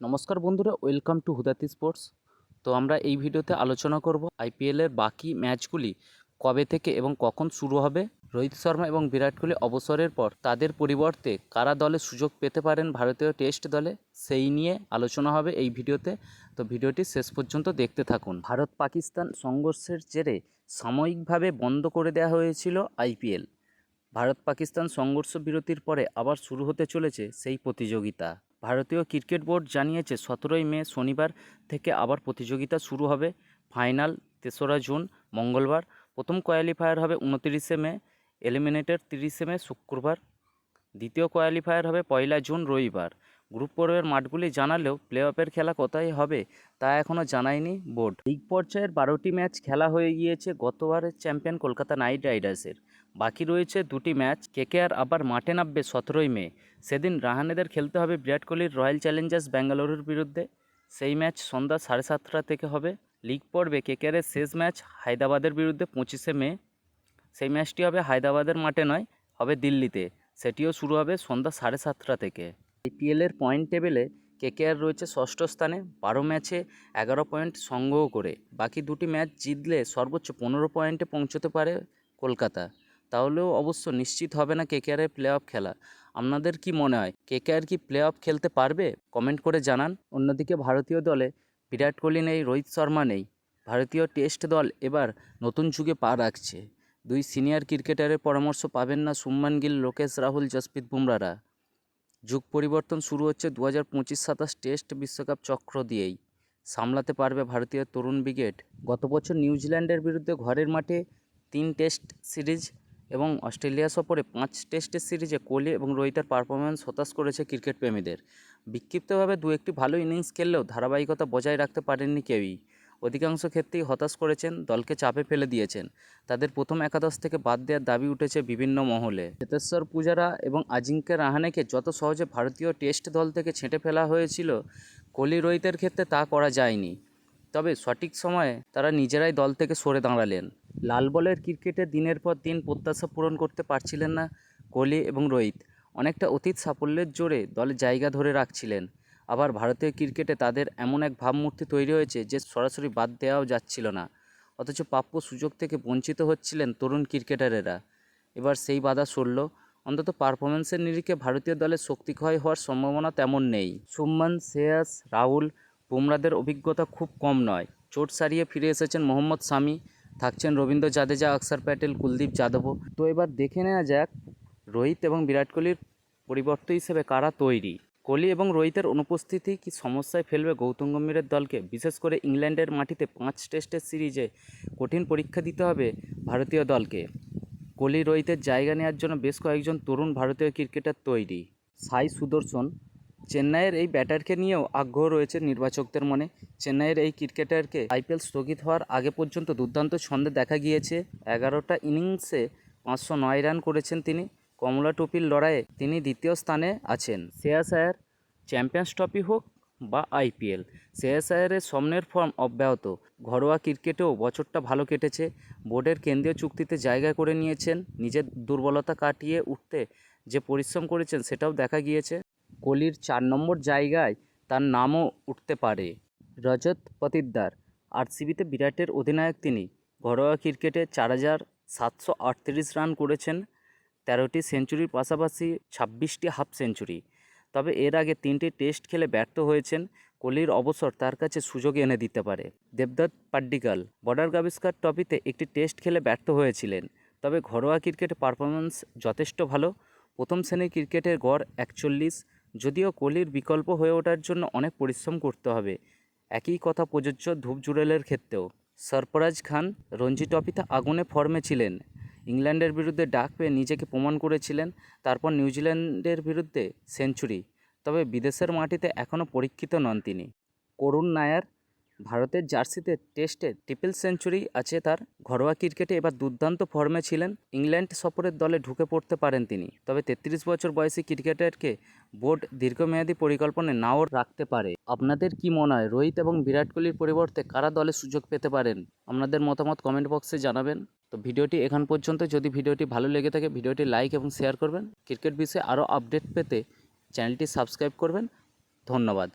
নমস্কার বন্ধুরা, welcome to হুদাতি sports. তো আমরা এই ভিডিওতে আলোচনা করব আইপিএলের বাকি ম্যাচগুলি কবে থেকে এবং কখন শুরু হবে? রোহিত শর্মা এবং বিরাট কোহলি অবসরের পর তাদের পরিবর্তে কারা দলে সুযোগ পেতে পারেন ভারতীয় টেস্ট দলে? সেই নিয়ে আলোচনা হবে এই ভিডিওতে। তো ভিডিওটি শেষ পর্যন্ত দেখতে থাকুন। ভারত পাকিস্তান সংঘর্ষের জেরে সাময়িকভাবে বন্ধ করে দেওয়া হয়েছিল আইপিএল ভারত পাকিস্তান সংঘর্ষ বিরতির পরে আবার শুরু হতে চলেছে সেই প্রতিযোগিতা। ভারতীয় ক্রিকেট বোর্ড জানিয়েছে, সতেরোই মে শনিবার থেকে আবার প্রতিযোগিতা শুরু হবে। ফাইনাল তেসরা জুন, মঙ্গলবার। প্রথম কোয়ালিফায়ার হবে উনতিরিশে মে, এলিমিনেটের তিরিশে মে, শুক্রবার। দ্বিতীয় কোয়ালিফায়ার হবে পয়লা জুন, রবিবার। গ্রুপ পর্বের মাঠগুলি জানালেও প্লে অফের খেলা কোথায় হবে তা এখনও জানায়নি বোর্ড। লিগ পর্যায়ের বারোটি ম্যাচ খেলা হয়ে গিয়েছে গতবারের চ্যাম্পিয়ন কলকাতা নাইট রাইডার্সের। বাকি রয়েছে দুটি ম্যাচ। কেকেআর আবার মাঠে নামবে সতেরোই মে। সেদিন রাহানেদের খেলতে হবে বিরাট কোহলির রয়্যাল চ্যালেঞ্জার্স বেঙ্গালুরুর বিরুদ্ধে। সেই ম্যাচ সন্ধ্যা সাড়ে সাতটা থেকে হবে। লিগ পর্বে কেকেআরের শেষ ম্যাচ হায়দ্রাবাদের বিরুদ্ধে পঁচিশে মে। সেই ম্যাচটি হবে হায়দ্রাবাদের মাঠে নয়, হবে দিল্লিতে। সেটিও শুরু হবে সন্ধ্যা সাড়ে সাতটা থেকে। আইপিএলের পয়েন্ট টেবিলে কেকেআর রয়েছে ষষ্ঠ স্থানে, বারো ম্যাচে এগারো পয়েন্ট সংগ্রহ করে। বাকি দুটি ম্যাচ জিতলে সর্বোচ্চ পনেরো পয়েন্টে পৌঁছতে পারে কলকাতা। তাহলেও অবশ্য নিশ্চিত হবে না কেকেআরের প্লে অফ খেলা। আপনাদের কি মনে হয় কেকেআর কি প্লে অফ খেলতে পারবে? কমেন্ট করে জানান। অন্যদিকে ভারতীয় দলে বিরাট কোহলি নেই, রোহিত শর্মা নেই। ভারতীয় টেস্ট দল এবার নতুন যুগে পা রাখছে। দুই সিনিয়র ক্রিকেটারের পরামর্শ পাবেন না সুম্মান গিল, লোকেশ রাহুল, জসপ্রীত বুমরারা যুগ পরিবর্তন শুরু হচ্ছে দু হাজার পঁচিশ সাতাশ টেস্ট বিশ্বকাপ চক্র দিয়েই। সামলাতে পারবে ভারতীয় তরুণ ব্রিগেড। গত বছর নিউজিল্যান্ডের বিরুদ্ধে ঘরের মাঠে তিন টেস্ট সিরিজ এবং অস্ট্রেলিয়া সফরে পাঁচ টেস্টের সিরিজে কোহলি এবং রোহিতের পারফরমেন্স হতাশ করেছে ক্রিকেট প্রেমীদের বিক্ষিপ্তভাবে দু একটি ভালো ইনিংস খেললেও ধারাবাহিকতা বজায় রাখতে পারেননি কেউই। অধিকাংশ ক্ষেত্রেই হতাশ করেছেন, দলকে চাপে ফেলে দিয়েছেন। তাদের প্রথম একাদশ থেকে বাদ দেওয়ার দাবি উঠেছে বিভিন্ন মহলে। চেতেশ্বর পূজারা এবং আজিঙ্ক্য রাহানেকে যত সহজে ভারতীয় টেস্ট দল থেকে ছেঁটে ফেলা হয়েছিল, কোহলি রোহিতের ক্ষেত্রে তা করা যায়নি। তবে সঠিক সময়ে তারা নিজেরাই দল থেকে সরে দাঁড়ালেন। লাল বলের ক্রিকেটে দিনের পর দিন প্রত্যাশা পূরণ করতে পারছিলেন না কোহলি এবং রোহিত। অনেকটা অতীত সাফল্যের জোরে দলে জায়গা ধরে রাখছিলেন। আবার ভারতীয় ক্রিকেটে তাদের এমন এক ভাবমূর্তি তৈরি হয়েছে যে সরাসরি বাদ দেওয়াও যাচ্ছিল না। অথচ প্রাপ্য সুযোগ থেকে বঞ্চিত হচ্ছিলেন তরুণ ক্রিকেটারেরা। এবার সেই বাধা সরল। অন্তত পারফরমেন্সের নিরিখে ভারতীয় দলের শক্তি ক্ষয় হওয়ার সম্ভাবনা তেমন নেই। সুম্মান শ্রেয়াস, রাহুল বুমরাদের অভিজ্ঞতা খুব কম নয়। চোট সারিয়ে ফিরে এসেছেন মোহাম্মদ শামি থাকছেন রবীন্দ্র জাদেজা অক্ষর প্যাটেল, কুলদীপ যাদবও তো এবার দেখে নেওয়া যাক রোহিত এবং বিরাট কোহলির পরিবর্তন হিসেবে কারা তৈরি। কোহলি এবং রোহিতের অনুপস্থিতি কি সমস্যায় ফেলবে গৌতম গম্ভীরের দলকে? বিশেষ করে ইংল্যান্ডের মাটিতে পাঁচ টেস্টের সিরিজে কঠিন পরীক্ষা দিতে হবে ভারতীয় দলকে। কোহলি রোহিতের জায়গা নেওয়ার জন্য বেশ কয়েকজন তরুণ ভারতীয় ক্রিকেটার তৈরি। সাই সুদর্শন চেন্নাইয়ের এই ব্যাটারকে নিয়েও আগ্রহ রয়েছে নির্বাচকদের মনে। চেন্নাইয়ের এই ক্রিকেটারকে আইপিএল স্থগিত হওয়ার আগে পর্যন্ত দুর্দান্ত ছন্দে দেখা গিয়েছে। এগারোটা ইনিংসে পাঁচশো নয় রান করেছেন তিনি। কমলা টুপির লড়াইয়ে তিনি দ্বিতীয় স্থানে আছেন। শ্রেয়াস আয়ার চ্যাম্পিয়ন্স ট্রফি হোক বা আইপিএল, শ্রেয়াস আয়ারের স্বপ্নের ফর্ম অব্যাহত। ঘরোয়া ক্রিকেটেও বছরটা ভালো কেটেছে। বোর্ডের কেন্দ্রীয় চুক্তিতে জায়গা করে নিয়েছেন। নিজের দুর্বলতা কাটিয়ে উঠতে যে পরিশ্রম করেছেন সেটাও দেখা গিয়েছে। কোহলির চার নম্বর জায়গায় তার নামও উঠতে পারে। রজত পতিদ্দার আরসিবিতে বিরাটের অধিনায়ক তিনি। ঘরোয়া ক্রিকেটে চার হাজার সাতশো আটত্রিশ রান করেছেন, তেরোটি সেঞ্চুরির পাশাপাশি ছাব্বিশটি হাফ সেঞ্চুরি। তবে এর আগে তিনটি টেস্ট খেলে ব্যর্থ হয়েছেন, কোহলির অবসর তার কাছে সুযোগ এনে দিতে পারে। দেবদত্ত পাড্ডিকাল বর্ডার গাভিস্কার ট্রফিতে একটি টেস্ট খেলে ব্যর্থ হয়েছিলেন, তবে ঘরোয়া ক্রিকেটে পারফরমেন্স যথেষ্ট ভালো। প্রথম শ্রেণির ক্রিকেটের গড় একচল্লিশ যদিও কোহলির বিকল্প হয়ে ওঠার জন্য অনেক পরিশ্রম করতে হবে। একই কথা প্রযোজ্য ধূপ জুড়েলের ক্ষেত্রেও। সরফরাজ খান রঞ্জি ট্রফিতে আগুনে ফর্মে ছিলেন। ইংল্যান্ডের বিরুদ্ধে ডাক পেয়ে নিজেকে প্রমাণ করেছিলেন, তারপর নিউজিল্যান্ডের বিরুদ্ধে সেঞ্চুরি। তবে বিদেশের মাটিতে এখনও পরীক্ষিত নন তিনি। করুণ নায়ার ভারতের জার্সিতে টেস্টে ট্রিপল সেঞ্চুরি আছে তার। ঘরোয়া ক্রিকেটে এবার দুর্দান্ত ফর্মে ছিলেন। ইংল্যান্ড সফরের দলে ঢুকে পড়তে পারেন তিনি। তবে তেত্রিশ বছর বয়সী ক্রিকেটারকে বোর্ড দীর্ঘমেয়াদী পরিকল্পনায় নাও রাখতে পারে। আপনাদের কি মনে হয়, রোহিত এবং বিরাট কোহলির পরিবর্তে কারা দলে সুযোগ পেতে পারেন? আপনাদের মতামত কমেন্ট বক্সে জানাবেন। তো ভিডিওটি এখান পর্যন্ত। যদি ভিডিওটি ভালো লেগে থাকে, ভিডিওটি লাইক এবং শেয়ার করবেন। ক্রিকেট বিষয়ে আরও আপডেট পেতে চ্যানেলটি সাবস্ক্রাইব করবেন। ধন্যবাদ।